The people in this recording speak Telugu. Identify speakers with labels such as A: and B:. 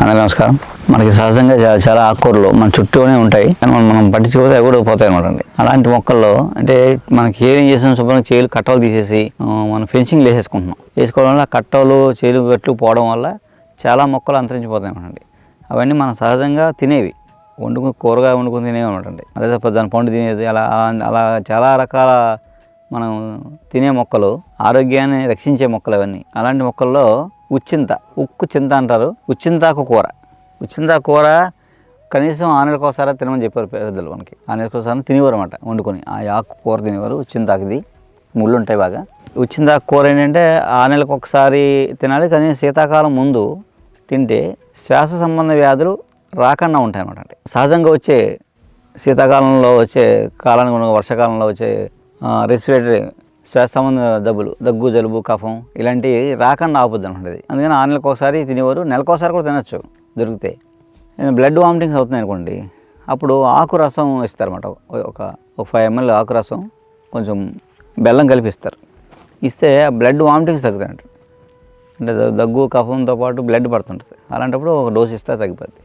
A: అందరికీ నమస్కారం. మనకి సహజంగా చాలా చాలా ఆకుకూరలు మన చుట్టూనే ఉంటాయి. కానీ మనం మనం పట్టించుకోతే అవి కూడా పోతాయి అనమాట అండి. అలాంటి మొక్కల్లో అంటే మనకి ఏం చేసిన శుభ్రంగా చేలు కట్టలు తీసేసి మనం ఫెన్సింగ్ వేసేసుకుంటున్నాం. వేసుకోవడం వల్ల కట్టలు చేలు గట్లు పోవడం వల్ల చాలా మొక్కలు అంతరించిపోతాయి అనమాట అవన్నీ మనం సహజంగా తినేవి. వండుకుని కూరగా వండుకుని తినేవి అనమాట అండి. అదే తప్ప దాని పండు తినేది అలా అలా చాలా రకాల మనం తినే మొక్కలు ఆరోగ్యాన్ని రక్షించే మొక్కలు అవన్నీ. అలాంటి మొక్కల్లో ఉచ్చింత ఉక్కు చింత అంటారు. ఉచ్చింతాకు కూర. ఉచ్చింతాకు కూర కనీసం ఆనెలకు ఒకసారి తినమని చెప్పారు పెద్దలు మనకి. ఆనెలకు ఒకసారి తినేవారు అనమాట వండుకొని. ఆ ఆకు కూర తినేవారు ఉచ్చింతాకుది ముళ్ళు ఉంటాయి బాగా. ఉచ్చింతాకు కూర ఏంటంటే ఆనెలకు ఒకసారి తినాలి కానీ శీతాకాలం ముందు తింటే శ్వాస సంబంధ వ్యాధులు రాకుండా ఉంటాయి అంటే సహజంగా వచ్చే శీతాకాలంలో వచ్చే కాలానుగుణంగా వర్షాకాలంలో వచ్చే రెస్పిరేటరీ శ్వాస సంబంధ దబ్బులు దగ్గు జలుబు కఫం ఇలాంటివి రాకుండా ఆపుద్ది అనమాట అందుకని ఆరు నెలకు ఒకసారి తినేవారు. నెలకోసారి కూడా తినచ్చు దొరికితే. బ్లడ్ వామిటింగ్స్ అవుతున్నాయి అనుకోండి అప్పుడు ఆకు రసం ఇస్తారన్నమాట. ఒక ఒక ఫైవ్ ఎంఎల్ ఆకు రసం కొంచెం బెల్లం కలిపిస్తారు. ఇస్తే బ్లడ్ వామిటింగ్స్ తగ్గుతాయి అంటే దగ్గు కఫంతో పాటు బ్లడ్ పడుతుంటుంది. అలాంటప్పుడు ఒక డోస్ ఇస్తే తగ్గిపోద్ది.